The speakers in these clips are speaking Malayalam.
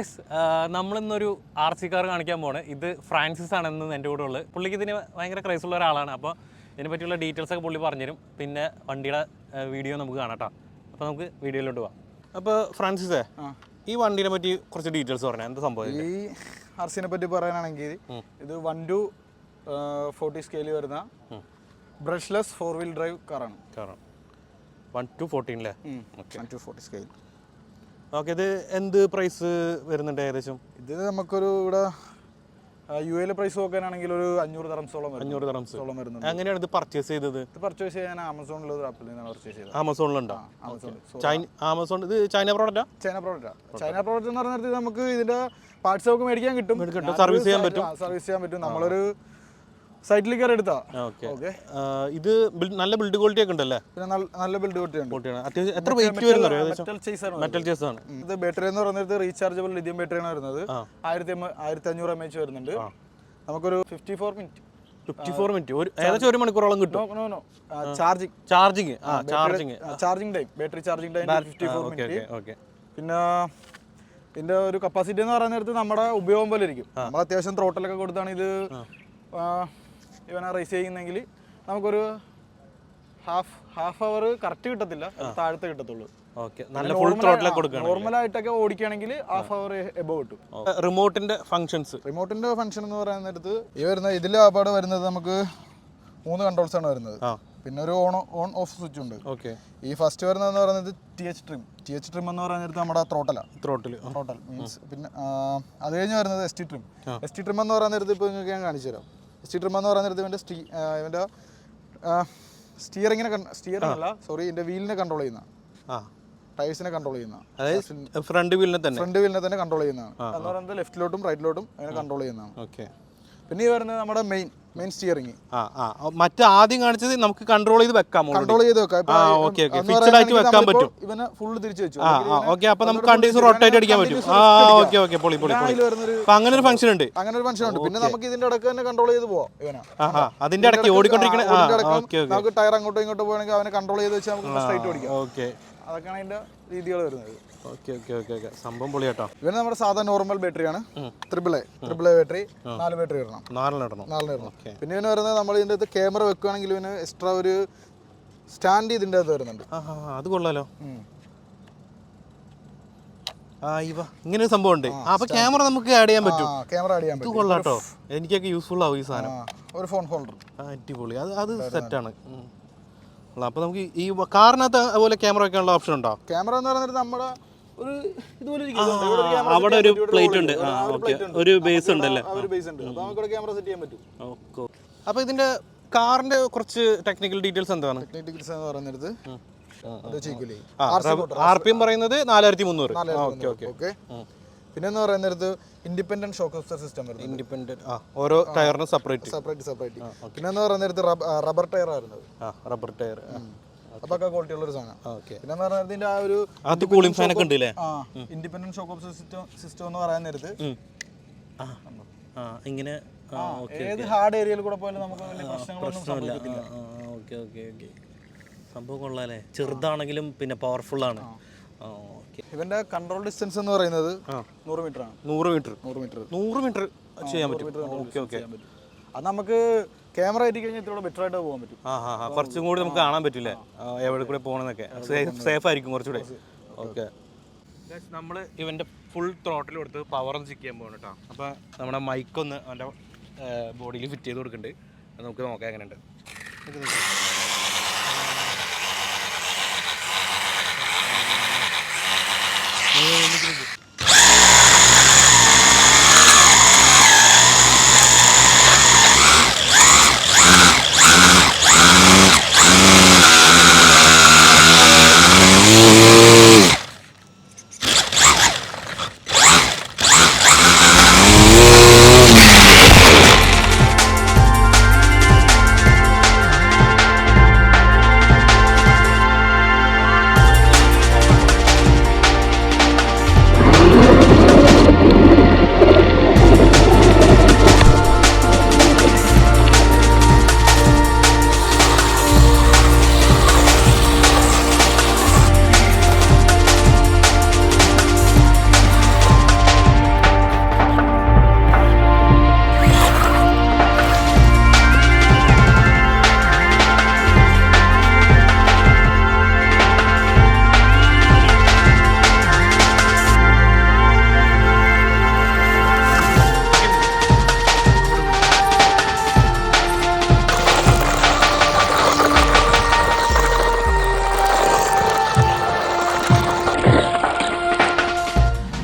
ഗൈസ് നമ്മളിന്നൊരു ആർ സി കാർ കാണിക്കാൻ പോണ് ഇത് ഫ്രാൻസിസ് ആണെന്ന് എന്റെ കൂടെ ഉള്ളത്. പുള്ളിക്ക് ഇതിന് ഭയങ്കര ക്രൈസ് ഉള്ള ഒരാളാണ്. അപ്പോൾ ഇതിനെ പറ്റിയുള്ള ഡീറ്റെയിൽസ് ഒക്കെ പുള്ളി പറഞ്ഞുതരും. പിന്നെ വണ്ടിയുടെ വീഡിയോ നമുക്ക് കാണാം കേട്ടോ അപ്പോൾ നമുക്ക് വീഡിയോയിലോട്ട് പോവാം. അപ്പോൾ ഫ്രാൻസിസേ ഈ വണ്ടിനെ പറ്റി കുറച്ച് ഡീറ്റെയിൽസ് പറഞ്ഞാൽ എന്താ സംഭവം ഈ ആർ സിനെ പറ്റി പറയാനാണെങ്കിൽ ഇത് വൺ ടു ഫോർട്ടി സ്കെയിൽ വരുന്ന ബ്രഷ്ലെസ് ഫോർ വീൽ ഡ്രൈവ് കാറാണ് കാറാണ് വൺ ടു ഫോർട്ടീൻ അല്ലേ one two forty scale okay ഇത് എന്ത് പ്രൈസ് വരുന്നുണ്ട് ഏകദേശം? ഇത് നമുക്കൊരു ഇവിടെ യു എയിലെ പ്രൈസ് നോക്കാനാണെങ്കിൽ ഒരു അഞ്ഞൂറ് തറംസോളം അഞ്ഞൂറ് തറംസോളം വരുന്നത് വരുന്നുണ്ട്. എങ്ങനെയാണ് ഇത് പർച്ചേസ് ചെയ്തത്? ഇത് പർച്ചേസ് ചെയ്യാൻ ആമസോണിൽ ഒരു ആപ്പിൽ നിന്നാണ് പർച്ചേസ് ചെയ്തത്. ആമസോണിലുണ്ടോ ആമസോൺ ആമസോൺ ഇത് ചൈന പ്രോഡക്റ്റാ ചൈന പ്രോഡക്റ്റ് ചൈന പ്രോഡക്റ്റ് എന്ന് പറഞ്ഞാൽ നമുക്ക് ഇതിന്റെ പാർട്സ് ഒക്കെ മേടിക്കാൻ കിട്ടും. സർവീസ് ചെയ്യാൻ പറ്റും. സർവീസ് ചെയ്യാൻ പറ്റും. നമ്മളൊരു സൈറ്റിൽ കയറി എടുത്താ? ഓക്കെ. ഇത് നല്ല ബിൽഡ് ക്വാളിറ്റി ഒക്കെ ഉണ്ടല്ലേ? നല്ല- ബിൽഡ് ക്വാളിറ്റി ഉണ്ട്. അത്യാവശ്യം എത്ര വെയിറ്റ് വരുന്നത് മെറ്റൽ ചേസ് ആണ്. ഇത് ബാറ്ററി എന്ന് പറയുന്നത് റീചാർജബിൾ ലിഥിയം ബാറ്ററിയാണ് വരുന്നത്. ആയിരത്തി ആയിരത്തി അഞ്ഞൂറ് എം എച്ച് വരുന്നുണ്ട്. നമുക്കൊരു fifty four minute fifty four minute ഒരു ഏകദേശം ഒരു മണിക്കൂറോളം കിട്ടും. ചാർജിങ് ചാർജിങ് ആ charging charging time battery charging time fifty four minute okay പിന്നെ ഇതിന്റെ ഒരു കപ്പാസിറ്റി എന്ന് പറയുന്ന നേരത്ത് നമ്മുടെ ഉപയോഗം പോലെ ഇരിക്കും. നമ്മൾ അത്യാവശ്യം ത്രോട്ടലൊക്കെ കൊടുത്താണ് ഇത് ഇവനെ റേസ് ചെയ്യുന്നെങ്കിൽ നമുക്കൊരു ഹാഫ് ഹാഫ് അവർ കറക്റ്റ് കിട്ടത്തില്ല. താഴത്തെ കിട്ടത്തുള്ളൂ. നല്ല ഫുൾ ത്രോട്ടിലൊക്കെ കൊടുക്കണം നോർമൽ ആയിട്ടൊക്കെ ഓടിക്കുകയാണെങ്കിൽ ഹാഫ് അവർ എബോ കിട്ടും. റിമോട്ടിന്റെ ഫംഗ്ഷൻസ് റിമോട്ടിന്റെ ഫംഗ്ഷൻ എന്ന് പറയുന്ന നേരത്ത് ഈ വരുന്ന ഇതിലെ ആപാട് വരുന്നത് നമുക്ക് മൂന്ന് കൺട്രോൾസ് ആണ് വരുന്നത്. പിന്നെ ഒരു ഓൺ ഓൺ ഓഫ് സ്വിച്ച് ഉണ്ട്. ഓക്കെ ഈ ഫസ്റ്റ് വരുന്നതെന്ന് പറയുന്നത് T H trim T H trim എന്ന് പറയുന്ന നേരത്ത് നമ്മുടെ ത്രോട്ടലാണ് ത്രോട്ടിൽ ത്രോട്ടൽ മീൻസ് പിന്നെ അത് കഴിഞ്ഞ് വരുന്നത് S T trim S T trim എന്ന് പറയുന്ന നേരത്ത് ഇപ്പോൾ നിങ്ങൾക്ക് ഞാൻ കാണിച്ചു തരാം ട്രിം എന്ന് പറയുന്ന നേരത്ത് ഇവന്റെ സ്റ്റീ ഇവന്റെ സ്റ്റിയറിങ്ങിനെ സ്റ്റിയറിംഗ് അല്ല സോറി ഇതിന്റെ വീലിനെ കൺട്രോൾ ചെയ്യുന്ന. ടയേഴ്സിനെ കൺട്രോൾ ചെയ്യുന്ന. ഫ്രണ്ട് വീലിനെ തന്നെ. ഫ്രണ്ട് വീലിനെ തന്നെ കൺട്രോൾ ചെയ്യുന്നതാണ്. എന്ന് പറയുന്നത് ലെഫ്റ്റിലോട്ടും റൈറ്റിലോട്ടും അതിനെ കൺട്രോൾ ചെയ്യുന്നതാണ്. ഓക്കെ പിന്നെ ഈ വരുന്നത് നമ്മുടെ മെയിൻ മെയിൻ സ്റ്റിയറിംഗ് ആ ആ. മറ്റേ ആദ്യം കാണിച്ചത് നമുക്ക് കൺട്രോൾ ചെയ്ത് വെക്കാം. കൺട്രോൾ ചെയ്ത് വെക്കാം. ആ, ഈ- okay, ഫിക്സഡ് ആയിട്ട് വെക്കാൻ പറ്റും. ഇവനെ ഫുൾ തിരിച്ചു വെച്ചു. ആ ഓക്കെ അപ്പൊ നമുക്ക് കണ്ടീസ് റൊട്ടേറ്റ് അടിക്കാൻ പറ്റും. ആ ഓക്കെ ഓക്കെ പൊളി പൊളി പൊളി. അപ്പൊ അങ്ങനെ ഒരു ഫംഗ്ഷൻ ഉണ്ട്. അങ്ങനെ ഒരു ഫംഗ്ഷൻ ഉണ്ട് പിന്നെ നമുക്ക് ഇതിന്റെ ഇടയ്ക്ക് തന്നെ കൺട്രോൾ ചെയ്ത് പോവാം ഇവനെ. അതിന്റെ ഇടയ്ക്ക് ഓടിക്കൊണ്ടിരിക്കണ ഓക്കെ ഓക്കെ നമുക്ക് ടയർ അങ്ങോട്ടും ഇങ്ങോട്ടും പോകണമെങ്കിൽ അവനെ കൺട്രോൾ ചെയ്ത് വെച്ച് നമുക്ക് സ്ട്രൈറ്റ് ഓടിക്കാം. ഓക്കെ അതൊക്കെയാണ് അതിന്റെ രീതികൾ വരുന്നത്. Okay okay okay okay. സംഭവം പൊളിയാട്ടോ. ഇവന് നമ്മുടെ സാധാരണ നോർമൽ ബാറ്ററിയാണ് triple A triple A battery നാല് ബാറ്ററി വരണം നാലെണ്ണം ഇടണം. വരണം ഓക്കെ. പിന്നെ ഇവന് വരുന്നത് നമ്മൾ ഇതിന്റെ അകത്ത് ക്യാമറ വെക്കുകയാണെങ്കിൽ ഇവന് എക്സ്ട്രാ ഒരു സ്റ്റാൻഡ് ഇതിന്റെ അകത്ത് വരുന്നുണ്ട്. അത് കൊള്ളാലോ. ഇങ്ങനെ ഒരു സംഭവം ഉണ്ട്. അപ്പൊ ക്യാമറ നമുക്ക് ആഡ് ചെയ്യാൻ പറ്റും. ക്യാമറ ആഡ് ചെയ്യാൻ പറ്റും. കൊള്ളാട്ടോ. എനിക്കൊക്കെ യൂസ്ഫുൾ ആവും ഈ സാധനം. ഒരു ഫോൺ ഹോൾഡർ അടിപൊളി. അത് അത് സെറ്റാണ് അപ്പൊ നമുക്ക് ഈ കാറിനകത്ത് അതുപോലെ ക്യാമറ വെക്കാനുള്ള ഓപ്ഷൻ ഉണ്ടോ? ക്യാമറ എന്ന് പറയുന്നത് നമ്മുടെ ഒരു ഇതുപോലെ അവിടെ ഒരു ഇവിടെ ഉണ്ട്. ഒരു ആ, ഒരു ഉണ്ടല്ലേ? ബേസ് ഉണ്ട്. അപ്പോൾ നമുക്ക് ഇവിടെ ക്യാമറ സെറ്റ് ചെയ്യാൻ പറ്റും. അപ്പോൾ ഇതിന്റെ കാറിന്റെ കുറച്ച് ടെക്നിക്കൽ ഡീറ്റെയിൽസ് എന്താണ്? ഡീറ്റെയിൽസ് എന്ന് പറയുന്നത് ആർ പി എം പറയുന്നത് നാലായിരത്തി മുന്നൂറ്. Okay okay. ഓക്കെ പിന്നെ എന്ന് പറയുന്നത് ഇൻഡിപെൻഡന്റ് ഷോക്ക് അബ്സർ സിസ്റ്റം വരുന്നത്. ഇൻഡിപെൻഡന്റ്. ആ ഓരോ ടയറിനും സെപ്പറേറ്റ് സെപ്പറേറ്റ് സെപ്പറേറ്റ് പിന്നെ എന്ന് പറയുന്നത് റബ്ബർ ടയർ ആയിരുന്നു ആ റബ്ബർ ടയർ. അതൊക്കെ ക്വാളിറ്റി ഉള്ള ഒരു സാധനം ഓക്കെ. പിന്നെ ഇതിന്റെ ആ ഒരു കൂളിംഗ് ഫാൻ ഒക്കെ ഉണ്ട് അല്ലേ ആ independent shock off system system എന്ന് പറയാൻ നേരത്ത് ഇങ്ങനെ ഓക്കേ ഏത് ഹാർഡ് ഏരിയയിൽ കൂടെ പോയാലും നമുക്ക് വലിയ പ്രശ്നങ്ങളൊന്നും സംഭവിക്കത്തില്ല. Okay okay okay. സംഭവം കൊള്ളാലേ ചെറുതാണെങ്കിലും പിന്നെ പവർഫുൾ ആണ്. ഇവന്റെ കൺട്രോൾ ഡിസ്റ്റൻസ് എന്ന് പറയുന്നത്. നൂറ് മീറ്റർ ആണ്. നൂറ് മീറ്റർ നൂറ് മീറ്റർ നൂറ് മീറ്റർ ചെയ്യാൻ പറ്റും. Okay okay. അത് നമുക്ക് ക്യാമറ ആയിട്ട് കഴിഞ്ഞാൽ ഇത്തിരി ബെറ്റർ ആയിട്ട് പോകാൻ പറ്റും. കുറച്ചും കൂടി നമുക്ക് കാണാൻ പറ്റില്ലേ? എവിടെ കൂടെ പോകണമെന്നൊക്കെ. സേഫ് ആയിരിക്കും കുറച്ചുകൂടെ. ഓക്കെ. നമ്മൾ ഇവന്റെ ഫുൾ ത്രോട്ടിൽ കൊടുത്ത് പവർ ഒന്ന് ചെക്ക് ചെയ്യാൻ പോകണം കേട്ടോ. അപ്പോൾ നമ്മുടെ മൈക്കൊന്ന് അവന്റെ ബോഡിയിൽ ഫിറ്റ് ചെയ്ത് കൊടുക്കുന്നുണ്ട്. നമുക്ക് നോക്കാം എങ്ങനെയുണ്ട്.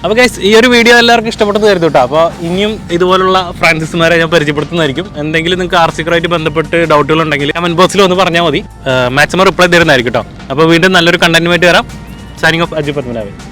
അപ്പോൾ ഗൈസ് ഈ ഒരു വീഡിയോ എല്ലാവർക്കും ഇഷ്ടപ്പെട്ടെന്ന് കരുതും കേട്ടോ അപ്പോൾ ഇനിയും ഇതുപോലുള്ള ഫ്രാൻസിസ്മാരെ ഞാൻ പരിചയപ്പെടുത്തുന്നതായിരിക്കും. എന്തെങ്കിലും നിങ്ങൾക്ക് ആർ ബന്ധപ്പെട്ട് ഡൗട്ടുകൾ ഉണ്ടെങ്കിൽ കമന്റ് ബോക്സിൽ ഒന്ന് പറഞ്ഞാൽ മതി. മാക്സിമം റിപ്ലൈ തരുന്നതായിരിക്കും കേട്ടോ അപ്പോൾ വീണ്ടും നല്ലൊരു കണ്ടന്റുമായിട്ട് വരാം. Signing off Aji